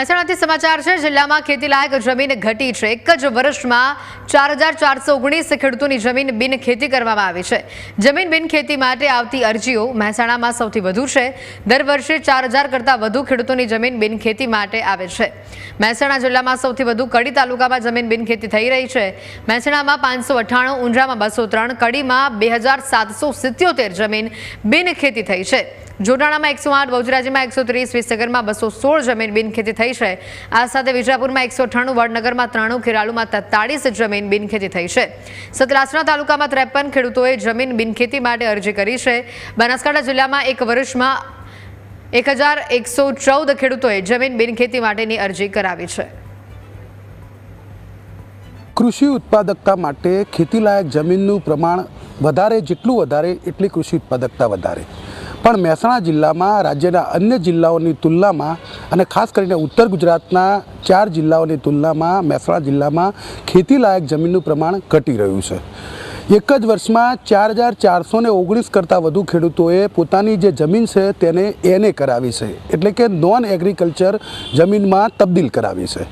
મહેસાણાથી સમાચાર છે, જિલ્લામાં ખેતીલાયક જમીન ઘટી છે. એક જ વર્ષમાં ચાર હજાર ચારસો ઓગણીસ ખેડૂતોની જમીન બિન ખેતી કરવામાં આવી છે. જમીન બિન ખેતી માટે આવતી અરજીઓ મહેસાણામાં સૌથી વધુ છે. દર વર્ષે ચાર હજાર કરતાં વધુ ખેડૂતોની જમીન બિન ખેતી માટે આવે છે. મહેસાણા જિલ્લામાં સૌથી વધુ કડી તાલુકામાં જમીન બિન ખેતી થઈ રહી છે. મહેસાણામાં પાંચસો અઠ્ઠાણું ઊંઝામાં બસો ત્રણ, કડીમાં બે હજાર સાતસો સિત્યોતેર જમીન બિન ખેતી થઈ છે. જોટાણામાં એકસો આઠ બહુજરાજીમાં એકસો ત્રીસ, વિસનગરમાં બસો સોળ જમીન બિનખેતી થઈ છે. આ સાથે વિજાપુરમાં એકસો અઠાણું વડનગરમાં ત્રાણું, ખેરાલુમાં તેતાળીસ જમીન બિનખેતી થઈ છે. સતલાસણા તાલુકામાં ત્રેપન ખેડૂતોએ જમીન બિનખેતી માટે અરજી કરી છે. બનાસકાંઠા જિલ્લામાં એક વર્ષમાં એક હજાર એકસો ચૌદ ખેડૂતોએ જમીન બિનખેતી માટેની અરજી કરાવી છે. કૃષિ ઉત્પાદકતા માટે ખેતીલાયક જમીનનું પ્રમાણ વધારે, જેટલું વધારે, એટલી કૃષિ ઉત્પાદકતા વધારે. પણ મહેસાણા જિલ્લામાં, રાજ્યના અન્ય જિલ્લાઓની તુલનામાં અને ખાસ કરીને ઉત્તર ગુજરાતના ચાર જિલ્લાઓની તુલનામાં મહેસાણા જિલ્લામાં ખેતીલાયક જમીનનું પ્રમાણ ઘટી રહ્યું છે. એક જ વર્ષમાં ચાર હજાર ચારસો ને ઓગણીસ કરતાં વધુ ખેડૂતોએ પોતાની જે જમીન છે તેને એને કરાવી છે. એટલે કે નોન એગ્રીકલ્ચર જમીનમાં તબદીલ કરાવી છે.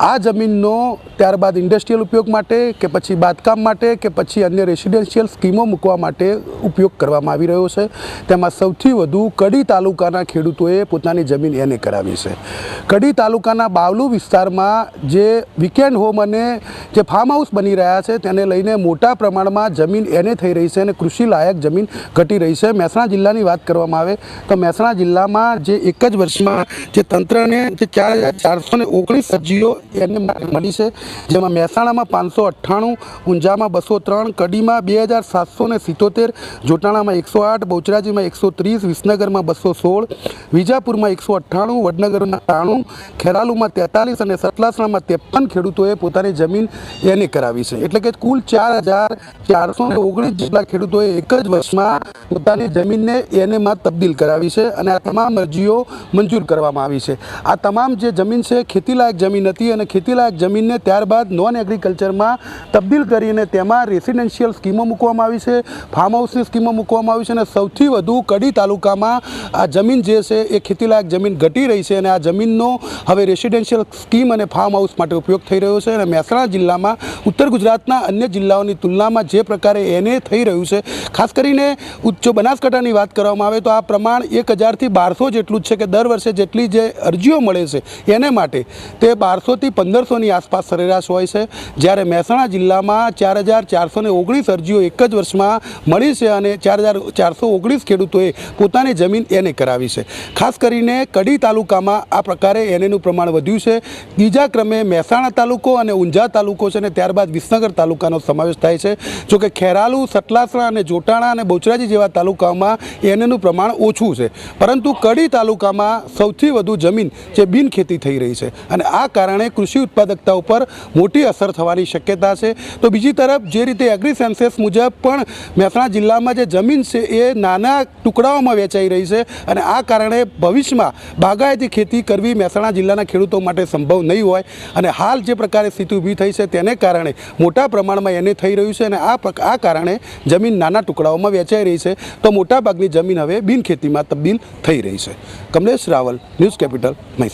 આ જમીનનો ત્યારબાદ ઇન્ડસ્ટ્રીયલ ઉપયોગ માટે કે પછી બાંધકામ માટે કે પછી અન્ય રેસિડેન્શિયલ સ્કીમો મૂકવા માટે ઉપયોગ કરવામાં આવી રહ્યો છે. તેમાં સૌથી વધુ કડી તાલુકાના ખેડૂતોએ પોતાની જમીન એને કરાવી છે. કડી તાલુકાના બાવલુ વિસ્તારમાં જે વીકેન્ડ હોમ અને જે ફાર્મ હાઉસ બની રહ્યા છે, તેને લઈને મોટા પ્રમાણમાં જમીન એને થઈ રહી છે અને કૃષિ લાયક જમીન ઘટી રહી છે. મહેસાણા જિલ્લાની વાત કરવામાં આવે તો મહેસાણા જિલ્લામાં જે એક જ વર્ષમાં જે તંત્રને જે ચાર ચારસો ને ઓગણીસ અરજીઓ એને મળી છે, જેમાં મહેસાણામાં પાંચસો અઠ્ઠાણું, ઊંઝામાં બસો ત્રણ, કડીમાં બે હજાર સાતસો ને સિત્તોતેર, જોટાણામાં એકસો આઠ, બહુચરાજીમાં એકસો ત્રીસ, વિસનગરમાં બસો સોળ, વિજાપુરમાં એકસો અઠ્ઠાણું, વડનગરમાં ત્રાણું, ખેરાલુમાં તેતાલીસ અને સતલાસણામાં ત્રેપન ખેડૂતોએ પોતાની જમીન એને કરાવી છે. એટલે કે કુલ ચાર હજાર ચારસો ને ઓગણીસ જેટલા ખેડૂતોએ એક જ વર્ષમાં પોતાની જમીનને એનેમાં તબદીલ કરાવી છે અને આ તમામ અરજીઓ મંજૂર કરવામાં આવી છે. આ તમામ જે જમીન છે, ખેતીલાયક જમીન હતી અને ખેતીલાયક જમીનને ત્યારબાદ નોન એગ્રીકલ્ચરમાં તબદીલ કરીને તેમાં રેસિડેન્શિયલ સ્કીમો મૂકવામાં આવી છે ફાર્મ હાઉસની સ્કીમો મૂકવામાં આવી છે અને સૌથી વધુ કડી તાલુકામાં આ જમીન જે છે એ ખેતીલાયક જમીન ઘટી રહી છે અને આ જમીનનો હવે રેસિડેન્શિયલ સ્કીમ અને ફાર્મ હાઉસ માટે ઉપયોગ થઈ રહ્યો છે અને મહેસાણા જિલ્લામાં ઉત્તર ગુજરાતના અન્ય જિલ્લાઓની તુલનામાં જે પ્રકારે એને થઈ રહ્યું છે, ખાસ કરીને ઉચ્ચ બનાસકાંઠાની વાત કરવામાં આવે તો આ પ્રમાણ એક હજારથી બારસો જેટલું જ છે કે દર વર્ષે જેટલી જે અરજીઓ મળે છે એને માટે તે બારસોથી પંદરસોની આસપાસ સરેરાશ હોય છે. જ્યારે મહેસાણા જિલ્લામાં ચાર હજાર ચારસો ઓગણીસ અરજીઓ એક જ વર્ષમાં મળી છે અને ચાર હજાર ચારસો ઓગણીસ ખેડૂતોએ પોતાની જમીન એને કરાવી છે. ખાસ કરીને કડી તાલુકામાં આ પ્રકારે એનેનું પ્રમાણ વધ્યું છે. બીજા ક્રમે મહેસાણા તાલુકો અને ઊંઝા તાલુકો છે અને ત્યારબાદ વિસનગર તાલુકાનો સમાવેશ થાય છે. જોકે ખેરાલુ, સટલાસણા અને જોટાણા અને બહુચરાજી જેવા તાલુકાઓમાં એનેનું પ્રમાણ ઓછું છે. પરંતુ કડી તાલુકામાં સૌથી વધુ જમીન જે બિનખેતી થઈ રહી છે. અને આ કારણે કૃષિ ઉત્પાદકતા ઉપર મોટી અસર થવાની શક્યતા છે. તો બીજી તરફ જે રીતે એગ્રી સેન્સેસ મુજબ પણ મહેસાણા જિલ્લામાં જે જમીન છે એ નાના ટુકડાઓમાં વેચાઈ રહી છે અને આ કારણે ભવિષ્યમાં બાગાયતી ખેતી કરવી મહેસાણા જિલ્લાના ખેડૂતો માટે સંભવ નહીં હોય અને હાલ જે પ્રકારે સ્થિતિ ઊભી થઈ છે તેને કારણે મોટા પ્રમાણમાં એને થઈ રહ્યું છે અને આ આ કારણે જમીન નાના ટુકડાઓમાં વેચાઈ રહી છે. તો મોટાભાગની જમીન હવે બિનખેતીમાં તબદીલ થઈ રહી છે. Kamlesh Raval, News Capital, Mehsana.